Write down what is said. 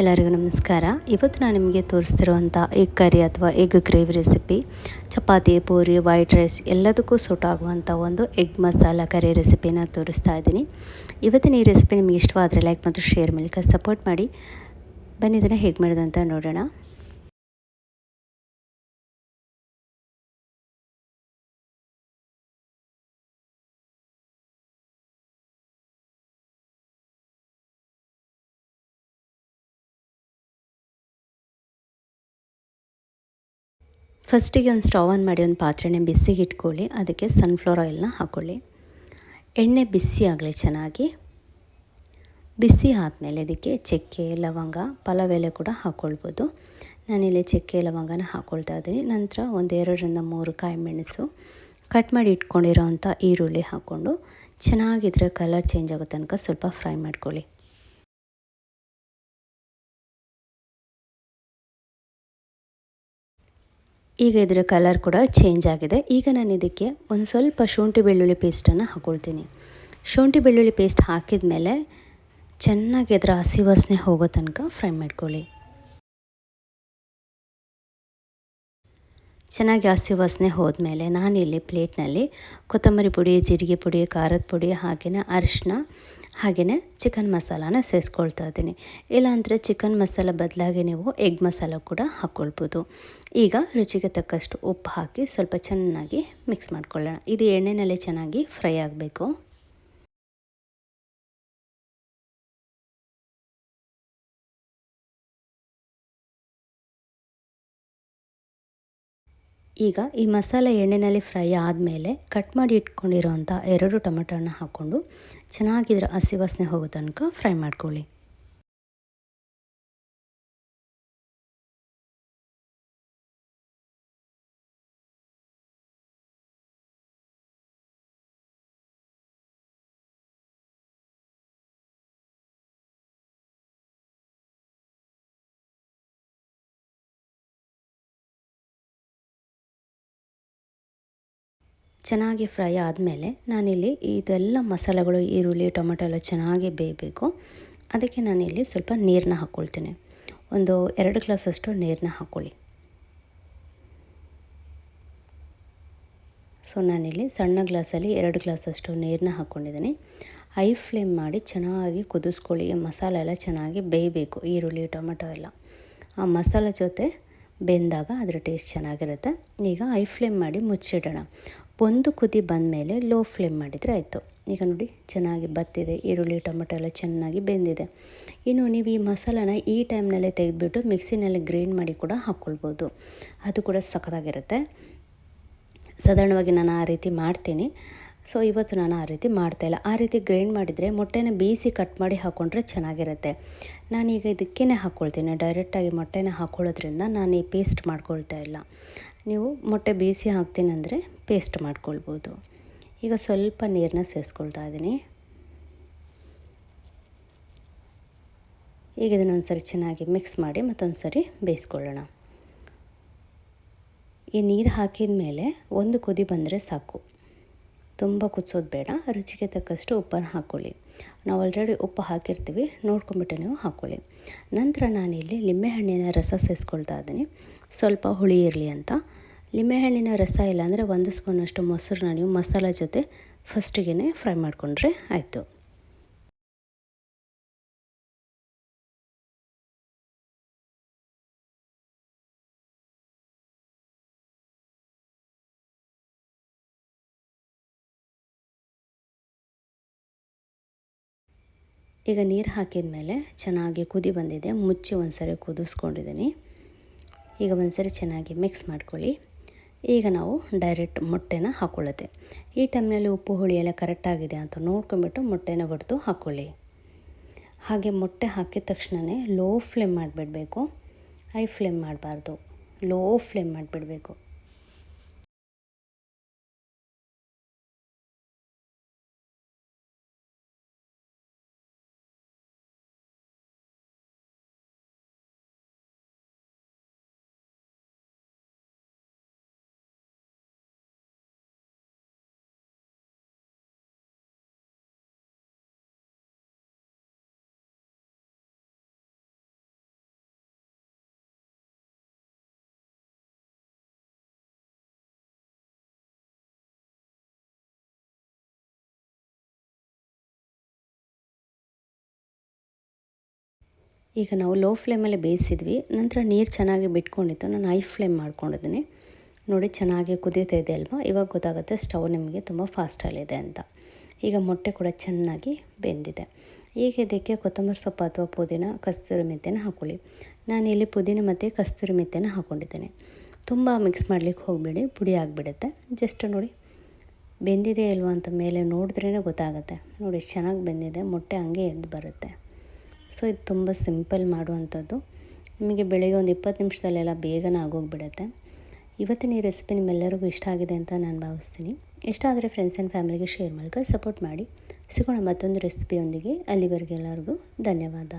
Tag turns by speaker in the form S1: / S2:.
S1: ಎಲ್ಲರಿಗೂ ನಮಸ್ಕಾರ. ಇವತ್ತು ನಾನು ನಿಮಗೆ ತೋರಿಸ್ತಿರುವಂಥ ಎಗ್ ಕರಿ ಅಥವಾ egg gravy recipe, chapati, puri, white rice ಎಲ್ಲದಕ್ಕೂ ಸೂಟ್ ಆಗುವಂಥ ಒಂದು ಎಗ್ ಮಸಾಲ ಕರಿ ರೆಸಿಪಿನ ತೋರಿಸ್ತಾ ಇದ್ದೀನಿ. ಇವತ್ತಿನ ಈ ರೆಸಿಪಿ ನಿಮಗೆ ಇಷ್ಟವಾದರೆ ಲೈಕ್ ಮತ್ತು ಶೇರ್ ಮೂಲಕ ಸಪೋರ್ಟ್ ಮಾಡಿ. ಬನ್ನಿ, ಇದನ್ನು ಹೇಗೆ ಮಾಡೋದಂತ ನೋಡೋಣ. ಫಸ್ಟಿಗೆ ಒಂದು ಸ್ಟವ್ ಆನ್ ಮಾಡಿ ಒಂದು ಪಾತ್ರೆನೇ ಬಿಸಿಗೆ ಇಟ್ಕೊಳ್ಳಿ. ಅದಕ್ಕೆ ಸನ್ಫ್ಲವರ್ ಆಯಿಲ್ನ ಹಾಕ್ಕೊಳ್ಳಿ ಎಣ್ಣೆ ಬಿಸಿ ಆಗಲಿ ಚೆನ್ನಾಗಿ. ಬಿಸಿ ಆದಮೇಲೆ ಅದಕ್ಕೆ ಚಕ್ಕೆ, ಲವಂಗ, ಪಲಾವ್ ಎಲೆ ಕೂಡ ಹಾಕ್ಕೊಳ್ಬೋದು ನಾನಿಲ್ಲಿ ಚಕ್ಕೆ, ಲವಂಗನ ಹಾಕ್ಕೊಳ್ತಾ ಇದ್ದೀನಿ. ನಂತರ ಒಂದು ಎರಡರಿಂದ ಮೂರು ಕಾಯಿ ಮೆಣಸು ಕಟ್ ಮಾಡಿ ಇಟ್ಕೊಂಡಿರೋ ಅಂಥ ಈರುಳ್ಳಿ ಹಾಕ್ಕೊಂಡು ಚೆನ್ನಾಗಿದ್ರೆ ಕಲರ್ ಚೇಂಜ್ ಆಗೋ ತನಕ ಸ್ವಲ್ಪ ಫ್ರೈ ಮಾಡ್ಕೊಳ್ಳಿ. ಈಗ ಇದರ ಕಲರ್ ಕೂಡ ಚೇಂಜ್ ಆಗಿದೆ. ಈಗ ನಾನು ಇದಕ್ಕೆ ಒಂದು ಸ್ವಲ್ಪ ಶುಂಠಿ ಬೆಳ್ಳುಳ್ಳಿ ಪೇಸ್ಟನ್ನು ಹಾಕೊಳ್ತೀನಿ. ಶುಂಠಿ ಬೆಳ್ಳುಳ್ಳಿ ಪೇಸ್ಟ್ ಹಾಕಿದ ಮೇಲೆ ಚೆನ್ನಾಗಿ ಅದರ ಹಸಿ ವಾಸನೆ ಹೋಗೋ ತನಕ ಫ್ರೈ ಮಾಡ್ಕೊಳ್ಳಿ. ಚೆನ್ನಾಗಿ ಹಸಿ ವಾಸನೆ ಹೋದ್ಮೇಲೆ ನಾನಿಲ್ಲಿ ಪ್ಲೇಟ್ನಲ್ಲಿ ಕೊತ್ತಂಬರಿ ಪುಡಿ, ಜೀರಿಗೆ ಪುಡಿ, ಖಾರದ ಪುಡಿ ಹಾಗೆಯೇ ಅರಿಶಿನ ಹಾಗೆಯೇ ಚಿಕನ್ ಮಸಾಲಾನ ಸೇರಿಸ್ಕೊಳ್ತಾ ಇದ್ದೀನಿ. ಇಲ್ಲಾಂದರೆ ಚಿಕನ್ ಮಸಾಲ ಬದಲಾಗಿ ನೀವು ಎಗ್ ಮಸಾಲ ಕೂಡ ಹಾಕ್ಕೊಳ್ಬೋದು. ಈಗ ರುಚಿಗೆ ತಕ್ಕಷ್ಟು ಉಪ್ಪು ಹಾಕಿ ಸ್ವಲ್ಪ ಚೆನ್ನಾಗಿ ಮಿಕ್ಸ್ ಮಾಡ್ಕೊಳ್ಳೋಣ. ಇದು ಎಣ್ಣೆನಲ್ಲಿ ಚೆನ್ನಾಗಿ ಫ್ರೈ ಆಗಬೇಕು. ಈಗ ಈ ಮಸಾಲೆ ಎಣ್ಣೆಯಲ್ಲಿ ಫ್ರೈ ಆದಮೇಲೆ ಕಟ್ ಮಾಡಿ ಇಟ್ಕೊಂಡಿರೋಂಥ ಎರಡು ಟೊಮೆಟೊನ ಹಾಕ್ಕೊಂಡು ಚೆನ್ನಾಗಿದ್ರೆ ಹಸಿ ವಾಸನೆ ಹೋಗೋ ತನಕ ಫ್ರೈ ಮಾಡ್ಕೊಳ್ಳಿ. ಚೆನ್ನಾಗಿ ಫ್ರೈ ಆದಮೇಲೆ ನಾನಿಲ್ಲಿ ಇದೆಲ್ಲ ಮಸಾಲೆಗಳು, ಈರುಳ್ಳಿ, ಟೊಮೆಟೊ ಎಲ್ಲ ಚೆನ್ನಾಗಿ ಬೇಯಬೇಕು. ಅದಕ್ಕೆ ನಾನಿಲ್ಲಿ ಸ್ವಲ್ಪ ನೀರನ್ನ ಹಾಕ್ಕೊಳ್ತೀನಿ. ಒಂದು ಎರಡು ಗ್ಲಾಸಷ್ಟು ನೀರನ್ನ ಹಾಕ್ಕೊಳ್ಳಿ. ಸೊ, ನಾನಿಲ್ಲಿ ಸಣ್ಣ ಗ್ಲಾಸಲ್ಲಿ ಎರಡು ಗ್ಲಾಸಷ್ಟು ನೀರನ್ನ ಹಾಕ್ಕೊಂಡಿದ್ದೀನಿ. ಹೈ ಫ್ಲೇಮ್ ಮಾಡಿ ಚೆನ್ನಾಗಿ ಕುದಿಸ್ಕೊಳ್ಳಿ. ಮಸಾಲೆ ಎಲ್ಲ ಚೆನ್ನಾಗಿ ಬೇಯಬೇಕು, ಈರುಳ್ಳಿ, ಟೊಮೆಟೊ ಎಲ್ಲ. ಆ ಮಸಾಲೆ ಜೊತೆ ಬೆಂದಾಗ ಅದರ ಟೇಸ್ಟ್ ಚೆನ್ನಾಗಿರುತ್ತೆ. ಈಗ ಹೈ ಫ್ಲೇಮ್ ಮಾಡಿ ಮುಚ್ಚಿಡೋಣ. ಒಂದು ಕುದಿ ಬಂದ ಮೇಲೆ ಲೋ ಫ್ಲೇಮ್ ಮಾಡಿದರೆ ಆಯಿತು. ಈಗ ನೋಡಿ, ಚೆನ್ನಾಗಿ ಬತ್ತಿದೆ, ಈರುಳ್ಳಿ, ಟೊಮೆಟೊ ಎಲ್ಲ ಚೆನ್ನಾಗಿ ಬೆಂದಿದೆ. ಇನ್ನು ನೀವು ಈ ಮಸಾಲಾನ ಈ ಟೈಮ್ನಲ್ಲೇ ತೆಗೆದುಬಿಟ್ಟು ಮಿಕ್ಸಿನಲ್ಲಿ ಗ್ರೈಂಡ್ ಮಾಡಿ ಕೂಡ ಹಾಕ್ಕೊಳ್ಬೋದು ಅದು ಕೂಡ ಸಖತ್ತಾಗಿರುತ್ತೆ. ಸಾಧಾರಣವಾಗಿ ನಾನು ಆ ರೀತಿ ಮಾಡ್ತೀನಿ. ಸೊ ಇವತ್ತು ನಾನು ಆ ರೀತಿ ಮಾಡ್ತಾಯಿಲ್ಲ ಆ ರೀತಿ ಗ್ರೈಂಡ್ ಮಾಡಿದರೆ ಮೊಟ್ಟೆನ ಬೀಸಿ ಕಟ್ ಮಾಡಿ ಹಾಕ್ಕೊಂಡ್ರೆ ಚೆನ್ನಾಗಿರುತ್ತೆ. ನಾನೀಗ ಇದಕ್ಕೇ ಹಾಕ್ಕೊಳ್ತೀನಿ ಡೈರೆಕ್ಟಾಗಿ ಮೊಟ್ಟೆನ ಹಾಕ್ಕೊಳ್ಳೋದ್ರಿಂದ ನಾನು ಈ ಪೇಸ್ಟ್ ಮಾಡ್ಕೊಳ್ತಾ ಇಲ್ಲ. ನೀವು ಮೊಟ್ಟೆ ಬೇಯಿಸಿ ಹಾಕ್ತೀನಿ ಅಂದರೆ ಪೇಸ್ಟ್ ಮಾಡ್ಕೊಳ್ಬೋದು. ಈಗ ಸ್ವಲ್ಪ ನೀರನ್ನ ಸೇರಿಸ್ಕೊಳ್ತಾ ಇದ್ದೀನಿ. ಈಗ ಇದನ್ನೊಂದು ಸರಿ ಚೆನ್ನಾಗಿ ಮಿಕ್ಸ್ ಮಾಡಿ ಮತ್ತೊಂದು ಸರಿ ಬೇಯಿಸ್ಕೊಳ್ಳೋಣ. ಈ ನೀರು ಹಾಕಿದ ಮೇಲೆ ಒಂದು ಕುದಿ ಬಂದರೆ ಸಾಕು. ತುಂಬ ಕುದಿಸೋದು ಬೇಡ, ರುಚಿಗೆ ತಕ್ಕಷ್ಟು ಉಪ್ಪನ್ನು ಹಾಕ್ಕೊಳ್ಳಿ ನಾವು ಆಲ್ರೆಡಿ ಉಪ್ಪು ಹಾಕಿರ್ತೀವಿ ನೋಡ್ಕೊಂಬಿಟ್ಟು ನೀವು ಹಾಕ್ಕೊಳ್ಳಿ ನಂತರ ನಾನಿಲ್ಲಿ ಲಿಂಬೆಹಣ್ಣಿನ ರಸ ಸೇರಿಸ್ಕೊಳ್ತಾ ಇದ್ದೀನಿ. ಸ್ವಲ್ಪ ಹುಳಿ ಇರಲಿ ಅಂತ. ಲಿಂಬೆಹಣ್ಣಿನ ರಸ ಇಲ್ಲಾಂದರೆ ಒಂದು ಸ್ಪೂನಷ್ಟು ಮೊಸರನ್ನ ನೀವು ಮಸಾಲ ಜೊತೆ ಫಸ್ಟಿಗೆ ಫ್ರೈ ಮಾಡಿಕೊಂಡ್ರೆ ಆಯಿತು. ಈಗ ನೀರು ಹಾಕಿದ ಮೇಲೆ ಚೆನ್ನಾಗಿ ಕುದಿ ಬಂದಿದೆ. ಮುಚ್ಚಿ ಒಂದು ಸರಿ ಕುದಿಸ್ಕೊಂಡಿದ್ದೀನಿ. ಈಗ ಒಂದು ಸರಿ ಚೆನ್ನಾಗಿ ಮಿಕ್ಸ್ ಮಾಡ್ಕೊಳ್ಳಿ. ಈಗ ನಾವು ಡೈರೆಕ್ಟ್ ಮೊಟ್ಟೆನ ಹಾಕ್ಕೊಳ್ಳುತ್ತೆ ಈ ಟೈಮ್ನಲ್ಲಿ ಉಪ್ಪು, ಹುಳಿ ಎಲ್ಲ ಕರೆಕ್ಟಾಗಿದೆ ಅಂತ ನೋಡ್ಕೊಂಬಿಟ್ಟು ಮೊಟ್ಟೆನ ಹೊಡೆದು ಹಾಕ್ಕೊಳ್ಳಿ ಹಾಗೆ ಮೊಟ್ಟೆ ಹಾಕಿದ ತಕ್ಷಣವೇ ಲೋ ಫ್ಲೇಮ್ ಮಾಡಿಬಿಡಬೇಕು. ಹೈ ಫ್ಲೇಮ್ ಮಾಡಬಾರ್ದು. ಲೋ ಫ್ಲೇಮ್ ಮಾಡಿಬಿಡಬೇಕು. ಈಗ ನಾವು ಲೋ ಫ್ಲೇಮಲ್ಲಿ ಬೇಯಿಸಿದ್ವಿ, ನಂತರ ನೀರು ಚೆನ್ನಾಗಿ ಬಿಟ್ಕೊಂಡಿತ್ತು. ನಾನು ಹೈ ಫ್ಲೇಮ್ ಮಾಡ್ಕೊಂಡಿದ್ದೀನಿ. ನೋಡಿ ಚೆನ್ನಾಗಿ ಕುದೀತಾ ಇದೆ ಅಲ್ವಾ? ಇವಾಗ ಗೊತ್ತಾಗುತ್ತೆ ಸ್ಟವ್ ನಿಮಗೆ ತುಂಬ ಫಾಸ್ಟಲ್ಲಿದೆ ಅಂತ. ಈಗ ಮೊಟ್ಟೆ ಕೂಡ ಚೆನ್ನಾಗಿ ಬೆಂದಿದೆ. ಈಗ ಇದಕ್ಕೆ ಕೊತ್ತಂಬರಿ ಸೊಪ್ಪು ಅಥವಾ ಪುದೀನ, ಕಸ್ತೂರಿ ಮೆಂತ್ಯನ ಹಾಕ್ಕೊಳ್ಳಿ ಇಲ್ಲಿ ಪುದೀನ ಮತ್ತು ಕಸ್ತೂರಿ ಮೆಂತ್ಯನ ಹಾಕ್ಕೊಂಡಿದ್ದೇನೆ ತುಂಬ ಮಿಕ್ಸ್ ಮಾಡಲಿಕ್ಕೆ ಹೋಗಬೇಡಿ, ಪುಡಿ ಆಗಿಬಿಡುತ್ತೆ. ಜಸ್ಟ್ ನೋಡಿ, ಬೆಂದಿದೆ ಇಲ್ವಾ ಅಂತ ಮೇಲೆ ನೋಡಿದ್ರೇ ಗೊತ್ತಾಗುತ್ತೆ. ನೋಡಿ, ಚೆನ್ನಾಗಿ ಬೆಂದಿದೆ, ಮೊಟ್ಟೆ ಹಂಗೆ ಎದ್ದು ಬರುತ್ತೆ. ಸೊ ಇದು ತುಂಬ ಸಿಂಪಲ್ ಮಾಡುವಂಥದ್ದು. ನಿಮಗೆ ಬೆಳಗ್ಗೆ ಒಂದು ಇಪ್ಪತ್ತು ನಿಮಿಷದಲ್ಲೆಲ್ಲ ಬೇಗನೆ ಆಗೋಗ್ಬಿಡುತ್ತೆ. ಇವತ್ತಿನ ಈ ರೆಸಿಪಿ ನಿಮ್ಮೆಲ್ಲರಿಗೂ ಇಷ್ಟ ಆಗಿದೆ ಅಂತ ನಾನು ಭಾವಿಸ್ತೀನಿ. ಇಷ್ಟ ಆದರೆ ಫ್ರೆಂಡ್ಸ್ ಆ್ಯಂಡ್ ಫ್ಯಾಮಿಲಿಗೆ ಶೇರ್ ಮಾಡ್ಕೊಂಡು ಸಪೋರ್ಟ್ ಮಾಡಿ. ಸಿಗೋಣ ಮತ್ತೊಂದು ರೆಸಿಪಿಯೊಂದಿಗೆ ಅಲ್ಲಿವರೆಗೆ ಎಲ್ಲರಿಗೂ ಧನ್ಯವಾದ.